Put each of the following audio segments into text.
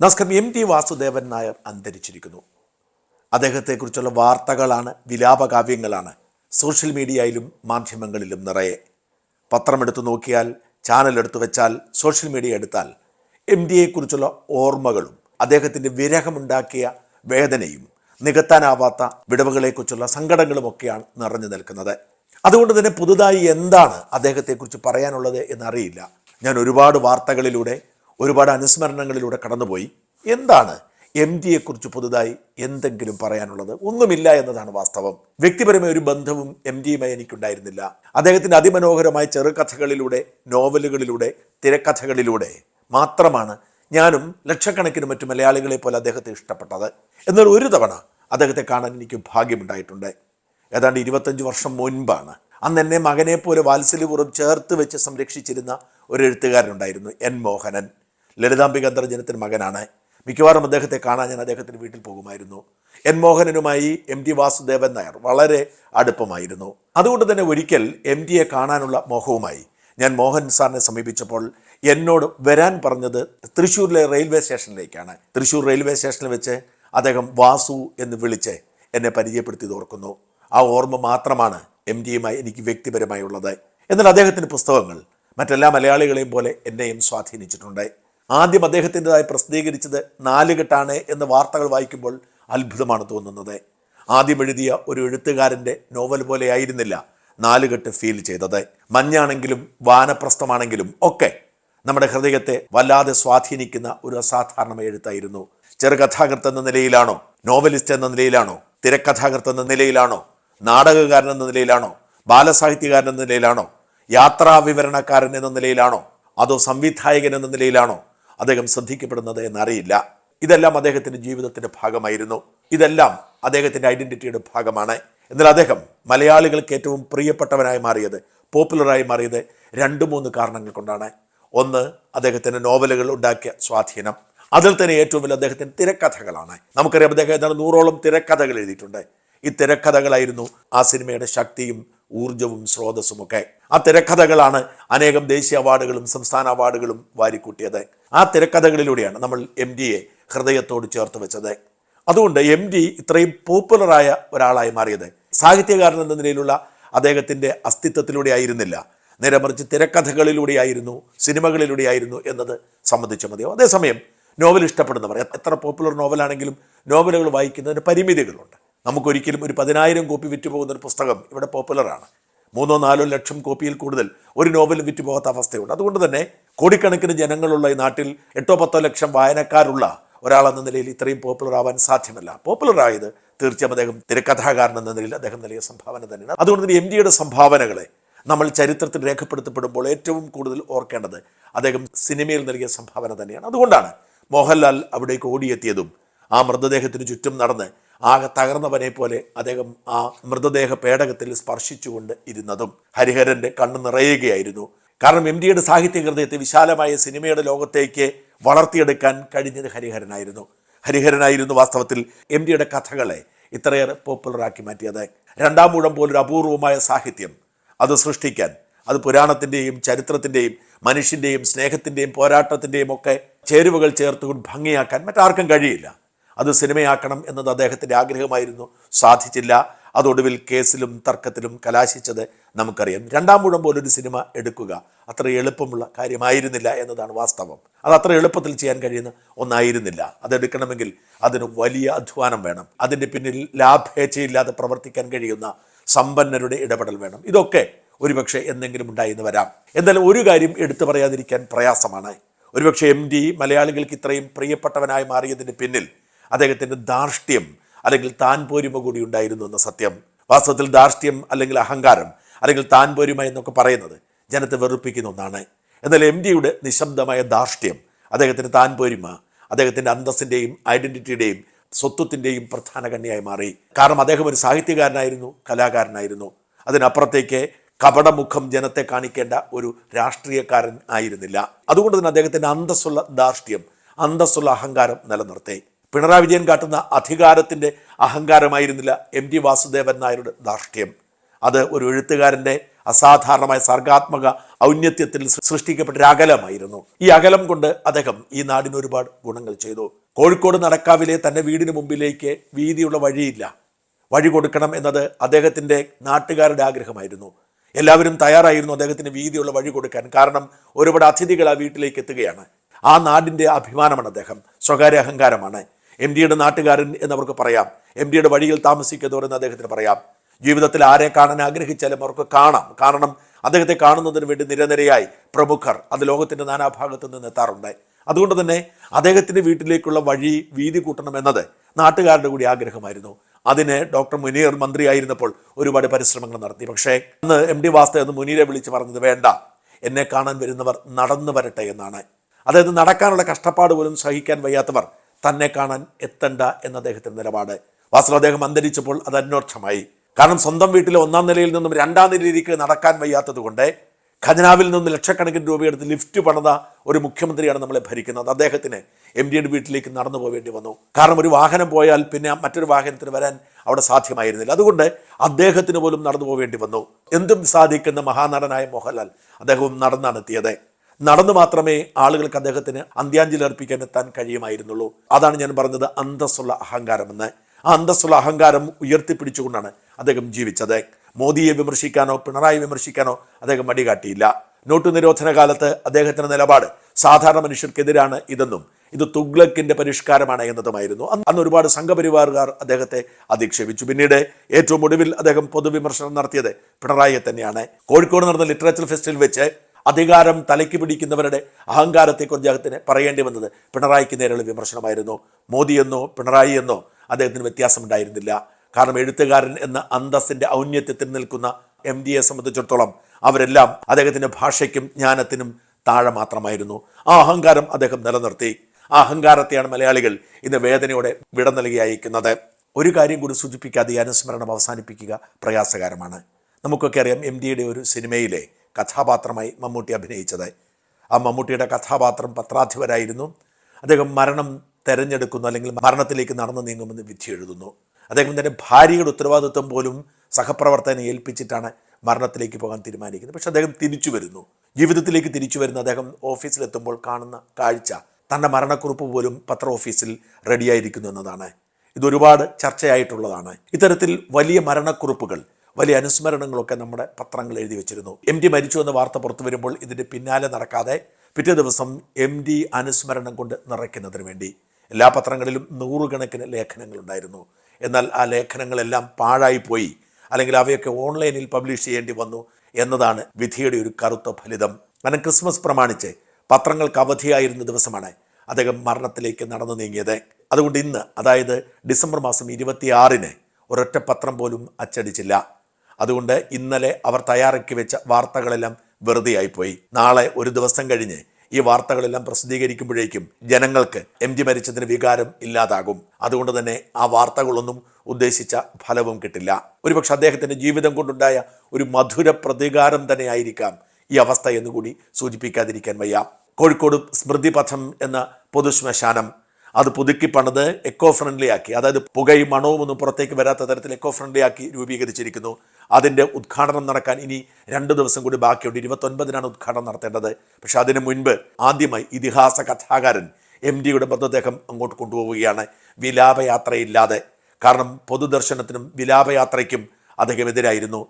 നമസ്കാരം എം ടി വാസുദേവൻ നായർ അന്തരിച്ചിരിക്കുന്നു. അദ്ദേഹത്തെക്കുറിച്ചുള്ള വാർത്തകളാണ് വിലാപകാവ്യങ്ങളാണ് സോഷ്യൽ മീഡിയയിലും മാധ്യമങ്ങളിലും നിറയെ. പത്രമെടുത്തു നോക്കിയാൽ ചാനൽ എടുത്തു വെച്ചാൽ സോഷ്യൽ മീഡിയ എടുത്താൽ എം ഡിയെക്കുറിച്ചുള്ള ഓർമ്മകളും അദ്ദേഹത്തിന്റെ വിരഹമുണ്ടാക്കിയ വേദനയും നികത്താനാവാത്ത വിടവുകളെക്കുറിച്ചുള്ള സങ്കടങ്ങളുമൊക്കെയാണ് നിറഞ്ഞു നിൽക്കുന്നത്. അതുകൊണ്ട് തന്നെ പുതുതായി എന്താണ് അദ്ദേഹത്തെക്കുറിച്ച് പറയാനുള്ളത് എന്നറിയില്ല. ഞാൻ ഒരുപാട് വാർത്തകളിലൂടെ ഒരുപാട് അനുസ്മരണങ്ങളിലൂടെ കടന്നുപോയി. എന്താണ് എം ഡിയെക്കുറിച്ച് പുതുതായി എന്തെങ്കിലും പറയാനുള്ളത്? ഒന്നുമില്ല എന്നതാണ് വാസ്തവം. വ്യക്തിപരമായ ഒരു ബന്ധവും എം ഡിയുമായി എനിക്കുണ്ടായിരുന്നില്ല. അദ്ദേഹത്തിന്റെ അതിമനോഹരമായ ചെറുകഥകളിലൂടെ നോവലുകളിലൂടെ തിരക്കഥകളിലൂടെ മാത്രമാണ് ഞാനും ലക്ഷക്കണക്കിന് മറ്റു മലയാളികളെ പോലെ അദ്ദേഹത്തെ ഇഷ്ടപ്പെട്ടത്. എന്നാൽ ഒരു തവണ അദ്ദേഹത്തെ കാണാൻ എനിക്ക് ഭാഗ്യമുണ്ടായിട്ടുണ്ട്. ഏതാണ്ട് ഇരുപത്തഞ്ച് വർഷം മുൻപാണ്. അന്ന് എന്നെ മകനെ പോലെ വാത്സല്യപൂർവം ചേർത്ത് വെച്ച് സംരക്ഷിച്ചിരുന്ന ഒരു എഴുത്തുകാരനുണ്ടായിരുന്നു എൻ മോഹനൻ. ലളിതാംബിക അന്തർജനത്തിന് മകനാണ്. മിക്കവാറും അദ്ദേഹത്തെ കാണാൻ ഞാൻ അദ്ദേഹത്തിന്റെ വീട്ടിൽ പോകുമായിരുന്നു. എൻ മോഹനനുമായി എം ടി വാസുദേവൻ നായർ വളരെ അടുപ്പമായിരുന്നു. അതുകൊണ്ട് തന്നെ ഒരിക്കൽ എം ടിയെ കാണാനുള്ള മോഹവുമായി ഞാൻ മോഹൻ സാറിനെ സമീപിച്ചപ്പോൾ എന്നോട് വരാൻ പറഞ്ഞത് തൃശ്ശൂരിലെ റെയിൽവേ സ്റ്റേഷനിലേക്കാണ്. തൃശ്ശൂർ റെയിൽവേ സ്റ്റേഷനിൽ വെച്ച് അദ്ദേഹം വാസു എന്ന് വിളിച്ച് എന്നെ പരിചയപ്പെടുത്തി ഓർക്കുന്നു. ആ ഓർമ്മ മാത്രമാണ് എം ടിയുമായി എനിക്ക് വ്യക്തിപരമായി ഉള്ളത് എന്നാൽ അദ്ദേഹത്തിന്റെ പുസ്തകങ്ങൾ മറ്റെല്ലാ മലയാളികളെയും പോലെ എന്നെയും സ്വാധീനിച്ചിട്ടുണ്ട്. ആദ്യം അദ്ദേഹത്തിന്റെതായി പ്രസിദ്ധീകരിച്ചത് നാലുകെട്ടാണ് എന്ന വാർത്തകൾ വായിക്കുമ്പോൾ അത്ഭുതമാണ് തോന്നുന്നത്. ആദ്യം എഴുതിയ ഒരു എഴുത്തുകാരന്റെ നോവൽ പോലെ ആയിരുന്നില്ല നാലുകെട്ട് ഫീൽ ചെയ്തത്. മഞ്ഞാണെങ്കിലും വാനപ്രസ്ഥമാണെങ്കിലും ഒക്കെ നമ്മുടെ ഹൃദയത്തെ വല്ലാതെ സ്വാധീനിക്കുന്ന ഒരു അസാധാരണ എഴുത്തായിരുന്നു. ചെറുകഥാകൃത്ത് എന്ന നിലയിലാണോ? നോവലിസ്റ്റ് എന്ന നിലയിലാണോ? തിരക്കഥാകൃത്ത് എന്ന നിലയിലാണോ? നാടകകാരൻ എന്ന നിലയിലാണോ? ബാലസാഹിത്യകാരൻ എന്ന നിലയിലാണോ? യാത്രാ വിവരണക്കാരൻ എന്ന നിലയിലാണോ? അതോ സംവിധായകൻ എന്ന നിലയിലാണോ? അദ്ദേഹം ശ്രദ്ധിക്കപ്പെടുന്നത് എന്നറിയില്ല. ഇതെല്ലാം അദ്ദേഹത്തിന്റെ ജീവിതത്തിന്റെ ഭാഗമായിരുന്നു. ഇതെല്ലാം അദ്ദേഹത്തിന്റെ ഐഡന്റിറ്റിയുടെ ഭാഗമാണ്. എന്നാൽ അദ്ദേഹം മലയാളികൾക്ക് ഏറ്റവും പ്രിയപ്പെട്ടവനായി മാറിയത് പോപ്പുലറായി മാറിയത് രണ്ട് മൂന്ന് കാരണങ്ങൾ കൊണ്ടാണ്. ഒന്ന് അദ്ദേഹത്തിന്റെ നോവലുകൾ ഉണ്ടാക്കിയ സ്വാധീനം. അതിൽ തന്നെ ഏറ്റവും വലിയ അദ്ദേഹത്തിന്റെ തിരക്കഥകളാണ്. നമുക്കറിയാം അദ്ദേഹം നൂറോളം തിരക്കഥകൾ എഴുതിയിട്ടുണ്ട്. ഈ തിരക്കഥകളായിരുന്നു ആ സിനിമയുടെ ശക്തിയും ഊർജവും സ്രോതസ്സും ഒക്കെ ആ തിരക്കഥകളാണ് അനേകം ദേശീയ അവാർഡുകളും സംസ്ഥാന അവാർഡുകളും വാരിക്കൂട്ടിയത്. ആ തിരക്കഥകളിലൂടെയാണ് നമ്മൾ എം ഡിയെ ഹൃദയത്തോട് ചേർത്ത് വെച്ചത്. അതുകൊണ്ട് എം ഡി ഇത്രയും പോപ്പുലറായ ഒരാളായി മാറിയത് സാഹിത്യകാരൻ എന്ന നിലയിലുള്ള അദ്ദേഹത്തിന്റെ അസ്തിത്വത്തിലൂടെ ആയിരുന്നില്ല. നേരെ മറിച്ച് തിരക്കഥകളിലൂടെയായിരുന്നു സിനിമകളിലൂടെയായിരുന്നു എന്നത് സംബന്ധിച്ച മതിയോ അതേസമയം നോവൽ ഇഷ്ടപ്പെടുന്നവർ എത്ര പോപ്പുലർ നോവലാണെങ്കിലും നോവലുകൾ വായിക്കുന്നതിന് പരിമിതികളുണ്ട്. നമുക്കൊരിക്കലും ഒരു പതിനായിരം കോപ്പി വിറ്റുപോകുന്ന ഒരു പുസ്തകം ഇവിടെ പോപ്പുലറാണ്. മൂന്നോ നാലോ ലക്ഷം കോപ്പിയിൽ കൂടുതൽ ഒരു നോവലും വിറ്റുപോകാത്ത അവസ്ഥയുണ്ട്. അതുകൊണ്ട് തന്നെ കോടിക്കണക്കിന് ജനങ്ങളുള്ള ഈ നാട്ടിൽ എട്ടോ പത്തോ ലക്ഷം വായനക്കാരുള്ള ഒരാളെന്ന നിലയിൽ ഇത്രയും പോപ്പുലർ ആവാൻ സാധ്യമല്ല. പോപ്പുലർ ആയത് തീർച്ചയായും അദ്ദേഹം തിരക്കഥാകാരൻ എന്ന നിലയിൽ അദ്ദേഹം നൽകിയ സംഭാവന തന്നെയാണ്. അതുകൊണ്ട് തന്നെ എം ജിയുടെ സംഭാവനകളെ നമ്മൾ ചരിത്രത്തിൽ രേഖപ്പെടുത്തപ്പെടുമ്പോൾ ഏറ്റവും കൂടുതൽ ഓർക്കേണ്ടത് അദ്ദേഹം സിനിമയിൽ നൽകിയ സംഭാവന തന്നെയാണ്. അതുകൊണ്ടാണ് മോഹൻലാൽ അവിടേക്ക് ഓടിയെത്തിയതും ആ മൃതദേഹത്തിന് ചുറ്റും നടന്ന് ആകെ തകർന്നവനെ പോലെ അദ്ദേഹം ആ മൃതദേഹ പേടകത്തിൽ സ്പർശിച്ചുകൊണ്ട് ഇരുന്നതും ഹരിഹരന്റെ കണ്ണ് നിറയുകയായിരുന്നു. കാരണം എം ഡിയുടെ സാഹിത്യ ഹൃദയത്തെ വിശാലമായ സിനിമയുടെ ലോകത്തേക്ക് വളർത്തിയെടുക്കാൻ കഴിഞ്ഞത് ഹരിഹരനായിരുന്നു. ഹരിഹരനായിരുന്നു വാസ്തവത്തിൽ എം ഡിയുടെ കഥകളെ ഇത്രയേറെ പോപ്പുലറാക്കി മാറ്റിയത്. രണ്ടാം മൂഴം പോലൊരു അപൂർവമായ സാഹിത്യം. അത് സൃഷ്ടിക്കാൻ അത് പുരാണത്തിന്റെയും ചരിത്രത്തിന്റെയും മനുഷ്യന്റെയും സ്നേഹത്തിന്റെയും പോരാട്ടത്തിന്റെയും ഒക്കെ ചേരുവകൾ ചേർത്തുകൊണ്ട് ഭംഗിയാക്കാൻ മറ്റാർക്കും കഴിയില്ല. അത് സിനിമയാക്കണം എന്നത് അദ്ദേഹത്തിന്റെ ആഗ്രഹമായിരുന്നു. സാധിച്ചില്ല. അതൊടുവിൽ കേസിലും തർക്കത്തിലും കലാശിച്ചത് നമുക്കറിയാം. രണ്ടാം മൂഴം പോലൊരു സിനിമ എടുക്കുക അത്ര എളുപ്പമുള്ള കാര്യമായിരുന്നില്ല എന്നതാണ് വാസ്തവം. അത് അത്ര എളുപ്പത്തിൽ ചെയ്യാൻ കഴിയുന്ന ഒന്നായിരുന്നില്ല. അതെടുക്കണമെങ്കിൽ അതിന് വലിയ അധ്വാനം വേണം. അതിന്റെ പിന്നിൽ ലാഭേച്ഛയില്ലാതെ പ്രവർത്തിക്കാൻ കഴിയുന്ന സമ്പന്നരുടെ ഇടപെടൽ വേണം. ഇതൊക്കെ ഒരുപക്ഷെ എന്തെങ്കിലും ഉണ്ടായിന്ന് വരാം. എന്തായാലും ഒരു കാര്യം എടുത്തു പറയാതിരിക്കാൻ പ്രയാസമാണ്. ഒരുപക്ഷെ എം ഡി മലയാളികൾക്ക് ഇത്രയും പ്രിയപ്പെട്ടവനായി മാറിയതിന് പിന്നിൽ അദ്ദേഹത്തിന്റെ ധാർഷ്ട്യം അല്ലെങ്കിൽ താൻ പോരുമ കൂടി ഉണ്ടായിരുന്നു എന്ന സത്യം. വാസ്തവത്തിൽ ധാർഷ്ട്യം അല്ലെങ്കിൽ അഹങ്കാരം അല്ലെങ്കിൽ താൻ പോരുമ എന്നൊക്കെ പറയുന്നത് ജനത്തെ വെറുപ്പിക്കുന്ന ഒന്നാണ്. എന്നാൽ എം ഡിയുടെ നിശബ്ദമായ ധാർഷ്ട്യം അദ്ദേഹത്തിന് താൻ പോരുമ അദ്ദേഹത്തിന്റെ അന്തസ്സിന്റെയും ഐഡന്റിറ്റിയുടെയും സ്വത്വത്തിന്റെയും പ്രധാന കണ്ണിയായി മാറി. കാരണം അദ്ദേഹം ഒരു സാഹിത്യകാരനായിരുന്നു കലാകാരനായിരുന്നു. അതിനപ്പുറത്തേക്ക് കപടമുഖം ജനത്തെ കാണിക്കേണ്ട ഒരു രാഷ്ട്രീയക്കാരൻ ആയിരുന്നില്ല. അതുകൊണ്ട് തന്നെ അദ്ദേഹത്തിന്റെ അന്തസ്സുള്ള ധാർഷ്ട്യം അന്തസ്സുള്ള അഹങ്കാരം നിലനിർത്തി. പിണറായി വിജയൻ കാട്ടുന്ന അധികാരത്തിന്റെ അഹങ്കാരമായിരുന്നില്ല എം ടി വാസുദേവൻ നായരുടെ ധാർഷ്ട്യം. അത് ഒരു എഴുത്തുകാരന്റെ അസാധാരണമായ സർഗാത്മക ഔന്നത്യത്തിൽ സൃഷ്ടിക്കപ്പെട്ട ഒരു അകലമായിരുന്നു. ഈ അകലം കൊണ്ട് അദ്ദേഹം ഈ നാടിന് ഒരുപാട് ഗുണങ്ങൾ ചെയ്തു. കോഴിക്കോട് നടക്കാവിലെ തന്റെ വീടിന് മുമ്പിലേക്ക് വീതിയുള്ള വഴിയില്ല. വഴി കൊടുക്കണം എന്നത് അദ്ദേഹത്തിന്റെ നാട്ടുകാരുടെ ആഗ്രഹമായിരുന്നു. എല്ലാവരും തയ്യാറായിരുന്നു അദ്ദേഹത്തിന് വീതിയുള്ള വഴി കൊടുക്കാൻ. കാരണം ഒരുപാട് അതിഥികൾ ആ വീട്ടിലേക്ക് എത്തുകയാണ്. ആ നാടിന്റെ അഭിമാനമാണ് അദ്ദേഹം. സ്വകാര്യ അഹങ്കാരമാണ്. എം ഡിയുടെ നാട്ടുകാരൻ എന്നവർക്ക് പറയാം. എം ഡിയുടെ വഴിയിൽ താമസിക്കുന്നവർ എന്ന് അദ്ദേഹത്തിന് പറയാം. ജീവിതത്തിൽ ആരെ കാണാൻ ആഗ്രഹിച്ചാലും അവർക്ക് കാണാം. കാരണം അദ്ദേഹത്തെ കാണുന്നതിന് വേണ്ടി നിരനിരയായി പ്രമുഖർ അത് ലോകത്തിന്റെ നാനാഭാഗത്തു നിന്ന് എത്താറുണ്ട്. അതുകൊണ്ട് തന്നെ അദ്ദേഹത്തിന്റെ വീട്ടിലേക്കുള്ള വഴി വീതി കൂട്ടണം എന്നത് നാട്ടുകാരുടെ കൂടി ആഗ്രഹമായിരുന്നു. അതിന് ഡോക്ടർ മുനീർ മന്ത്രിയായിരുന്നപ്പോൾ ഒരുപാട് പരിശ്രമങ്ങൾ നടത്തി. പക്ഷേ അന്ന് എം ഡി വാസ്തവ എന്ന് മുനീരെ വിളിച്ച് പറഞ്ഞത് വേണ്ട. എന്നെ കാണാൻ വരുന്നവർ നടന്നു വരട്ടെ എന്നാണ്. അതായത് നടക്കാനുള്ള കഷ്ടപ്പാട് പോലും സഹിക്കാൻ വയ്യാത്തവർ തന്നെ കാണാൻ എത്തണ്ട എന്ന അദ്ദേഹത്തിന്റെ നിലപാട്. വാസ്തവ അദ്ദേഹം അന്തരിച്ചപ്പോൾ അത് അന്വർത്ഥമായി. കാരണം സ്വന്തം വീട്ടിലെ ഒന്നാം നിലയിൽ നിന്നും രണ്ടാം നിലയിലേക്ക് നടക്കാൻ വയ്യാത്തത് കൊണ്ട് ഖജനാവിൽ നിന്ന് ലക്ഷക്കണക്കിന് രൂപയെടുത്ത് ലിഫ്റ്റ് പണിത ഒരു മുഖ്യമന്ത്രിയാണ് നമ്മളെ ഭരിക്കുന്നത്. അദ്ദേഹത്തിന് എം ഡിയുടെ വീട്ടിലേക്ക് നടന്നു പോവേണ്ടി വന്നു. കാരണം ഒരു വാഹനം പോയാൽ പിന്നെ മറ്റൊരു വാഹനത്തിന് വരാൻ അവിടെ സാധ്യമായിരുന്നില്ല. അതുകൊണ്ട് അദ്ദേഹത്തിന് പോലും നടന്നു പോവേണ്ടി വന്നു. എന്തും സാധിക്കുന്ന മഹാനടനായ മോഹൻലാൽ അദ്ദേഹവും നടന്നാണ് എത്തിയത്. നടന്നു മാത്രമേ ആളുകൾക്ക് അദ്ദേഹത്തിന് അന്ത്യാഞ്ജലി അർപ്പിക്കാൻ എത്താൻ കഴിയുമായിരുന്നുള്ളൂ. അതാണ് ഞാൻ പറഞ്ഞത് അന്തസ്സുള്ള അഹങ്കാരമെന്ന് ആ അന്തസ്സുള്ള അഹങ്കാരം ഉയർത്തിപ്പിടിച്ചുകൊണ്ടാണ് അദ്ദേഹം ജീവിച്ചത്. മോദിയെ വിമർശിക്കാനോ പിണറായി വിമർശിക്കാനോ അദ്ദേഹം മടികാട്ടിയില്ല നോട്ടു നിരോധന കാലത്ത് അദ്ദേഹത്തിന്റെ നിലപാട് സാധാരണ മനുഷ്യർക്കെതിരാണ് ഇതെന്നും ഇത് തുഗ്ലക്കിന്റെ പരിഷ്കാരമാണ് എന്നതുമായിരുന്നു. അന്ന് ഒരുപാട് സംഘപരിവാറുകാർ അദ്ദേഹത്തെ അധിക്ഷേപിച്ചു. പിന്നീട് ഏറ്റവും ഒടുവിൽ അദ്ദേഹം പൊതുവിമർശനം നടത്തിയത് പിണറായിയെ തന്നെയാണ്. കോഴിക്കോട് നടന്ന ലിറ്ററേച്ചർ ഫെസ്റ്റിൽ വെച്ച് അധികാരം തലയ്ക്ക് പിടിക്കുന്നവരുടെ അഹങ്കാരത്തെക്കുറിച്ച് അദ്ദേഹത്തിന് പറയേണ്ടി വന്നത് പിണറായിക്ക് നേരെയുള്ള വിമർശനമായിരുന്നു. മോദിയെന്നോ പിണറായി എന്നോ അദ്ദേഹത്തിന് വ്യത്യാസമുണ്ടായിരുന്നില്ല. കാരണം എഴുത്തുകാരൻ എന്ന അന്തസ്സിന്റെ ഔന്നത്യത്തിൽ നിൽക്കുന്ന എം ഡിയെ സംബന്ധിച്ചിടത്തോളം അവരെല്ലാം അദ്ദേഹത്തിന്റെ ഭാഷയ്ക്കും ജ്ഞാനത്തിനും താഴെ മാത്രമായിരുന്നു. ആ അഹങ്കാരം അദ്ദേഹം നിലനിർത്തി. ആ അഹങ്കാരത്തെയാണ് മലയാളികൾ ഇന്ന് വേദനയോടെ വിട നൽകി അയക്കുന്നത്. ഒരു കാര്യം കൂടി സൂചിപ്പിക്കാതെ അനുസ്മരണം അവസാനിപ്പിക്കുക പ്രയാസകരമാണ്. നമുക്കൊക്കെ അറിയാം എം ഡിയുടെ ഒരു സിനിമയിലെ കഥാപാത്രമായി മമ്മൂട്ടി അഭിനയിച്ചത് ആ മമ്മൂട്ടിയുടെ കഥാപാത്രം പത്രാധിപരായിരുന്നു. അദ്ദേഹം മരണം തെരഞ്ഞെടുക്കുന്നു അല്ലെങ്കിൽ മരണത്തിലേക്ക് നടന്നു നീങ്ങുമെന്ന് വിധി എഴുതുന്നു. അദ്ദേഹം തന്റെ ഭാര്യയുടെ ഉത്തരവാദിത്വം പോലും സഹപ്രവർത്തകനെ ഏൽപ്പിച്ചിട്ടാണ് മരണത്തിലേക്ക് പോകാൻ തീരുമാനിക്കുന്നത്. പക്ഷെ അദ്ദേഹം തിരിച്ചു വരുന്നു. ജീവിതത്തിലേക്ക് തിരിച്ചു വരുന്ന അദ്ദേഹം ഓഫീസിലെത്തുമ്പോൾ കാണുന്ന കാഴ്ച തന്റെ മരണക്കുറിപ്പ് പോലും പത്ര ഓഫീസിൽ റെഡിയായിരിക്കുന്നു എന്നതാണ്. ഇതൊരുപാട് ചർച്ചയായിട്ടുള്ളതാണ്. ഇത്തരത്തിൽ വലിയ മരണക്കുറിപ്പുകൾ വലിയ അനുസ്മരണങ്ങളൊക്കെ നമ്മുടെ പത്രങ്ങൾ എഴുതി വെച്ചിരുന്നു. എം ഡി മരിച്ചു എന്ന വാർത്ത പുറത്തു വരുമ്പോൾ ഇതിന്റെ പിന്നാലെ നടക്കാതെ പിറ്റേ ദിവസം എം ഡി അനുസ്മരണം കൊണ്ട് നിറയ്ക്കുന്നതിന് വേണ്ടി എല്ലാ പത്രങ്ങളിലും നൂറുകണക്കിന് ലേഖനങ്ങളുണ്ടായിരുന്നു. എന്നാൽ ആ ലേഖനങ്ങളെല്ലാം പാഴായിപ്പോയി അല്ലെങ്കിൽ അവയൊക്കെ ഓൺലൈനിൽ പബ്ലിഷ് ചെയ്യേണ്ടി വന്നു എന്നതാണ് വിധിയുടെ ഒരു കറുത്ത ഫലിതം. കാരണം ക്രിസ്മസ് പ്രമാണിച്ച് പത്രങ്ങൾക്ക് അവധിയായിരുന്ന ദിവസമാണ് അദ്ദേഹം മരണത്തിലേക്ക് നടന്നു നീങ്ങിയത്. അതുകൊണ്ട് ഇന്ന് അതായത് ഡിസംബർ മാസം ഇരുപത്തിയാറിന് ഒരൊറ്റ പത്രം പോലും അച്ചടിച്ചില്ല. അതുകൊണ്ട് ഇന്നലെ അവർ തയ്യാറാക്കി വെച്ച വാർത്തകളെല്ലാം വെറുതെയായിപ്പോയി നാളെ ഒരു ദിവസം കഴിഞ്ഞ് ഈ വാർത്തകളെല്ലാം പ്രസിദ്ധീകരിക്കുമ്പോഴേക്കും ജനങ്ങൾക്ക് എം ജി മരിച്ചതിന് വികാരം ഇല്ലാതാകും. അതുകൊണ്ട് തന്നെ ആ വാർത്തകളൊന്നും ഉദ്ദേശിച്ച ഫലവും കിട്ടില്ല. ഒരുപക്ഷെ അദ്ദേഹത്തിന്റെ ജീവിതം കൊണ്ടുണ്ടായ ഒരു മധുര പ്രതികാരം തന്നെ ആയിരിക്കാം ഈ അവസ്ഥ എന്നുകൂടി സൂചിപ്പിക്കാതിരിക്കാൻ വയ്യ. കോഴിക്കോട് സ്മൃതിപഥം എന്ന പൊതുശ്മശാനം അത് പുതുക്കി പണിത് എക്കോ ഫ്രണ്ട്ലി ആക്കി. അതായത് പുകയും മണവും ഒന്നും പുറത്തേക്ക് വരാത്ത തരത്തിൽ എക്കോ ഫ്രണ്ട്ലി ആക്കി രൂപീകരിച്ചിരിക്കുന്നു. അതിന്റെ ഉദ്ഘാടനം നടക്കാൻ ഇനി രണ്ട് ദിവസം കൂടി ബാക്കിയുണ്ട്. ഇരുപത്തൊൻപതിനാണ് ഉദ്ഘാടനം നടത്തേണ്ടത്. പക്ഷേ അതിനു മുൻപ് ആദ്യമായി ഇതിഹാസ കഥാകാരൻ എം ഡിയുടെ മൃതദേഹം അങ്ങോട്ട് കൊണ്ടുപോവുകയാണ്. വിലാപയാത്രയില്ലാതെ. കാരണം പൊതുദർശനത്തിനും വിലാപയാത്രയ്ക്കും അദ്ദേഹം എതിരായിരുന്നു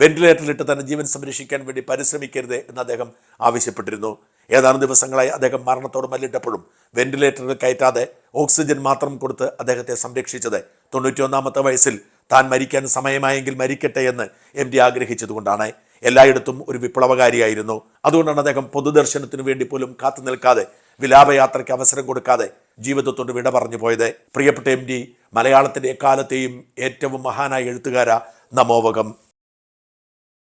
വെന്റിലേറ്ററിലിട്ട് തന്നെ ജീവൻ സംരക്ഷിക്കാൻ വേണ്ടി പരിശ്രമിക്കരുത് എന്ന് അദ്ദേഹം ആവശ്യപ്പെട്ടിരുന്നു. ഏതാനും ദിവസങ്ങളായി അദ്ദേഹം മരണത്തോട് മല്ലിട്ടപ്പോഴും വെന്റിലേറ്ററിൽ കയറ്റാതെ ഓക്സിജൻ മാത്രം കൊടുത്ത് അദ്ദേഹത്തെ സംരക്ഷിച്ചത്. തൊണ്ണൂറ്റിയൊന്നാമത്തെ വയസ്സിൽ താൻ മരിക്കാൻ സമയമായെങ്കിൽ മരിക്കട്ടെ എന്ന് എം ഡി ആഗ്രഹിച്ചതുകൊണ്ടാണ്. എല്ലായിടത്തും ഒരു വിപ്ലവകാരിയായിരുന്നു. അതുകൊണ്ടാണ് അദ്ദേഹം പൊതുദർശനത്തിനു വേണ്ടി പോലും കാത്തു നിൽക്കാതെ വിലാപയാത്രയ്ക്ക് അവസരം കൊടുക്കാതെ ജീവിതത്തോട് വിട പറഞ്ഞു പോയത്. പ്രിയപ്പെട്ട എം ഡി മലയാളത്തിന്റെ എക്കാലത്തെയും ഏറ്റവും മഹാനായ എഴുത്തുകാര നമോവകം.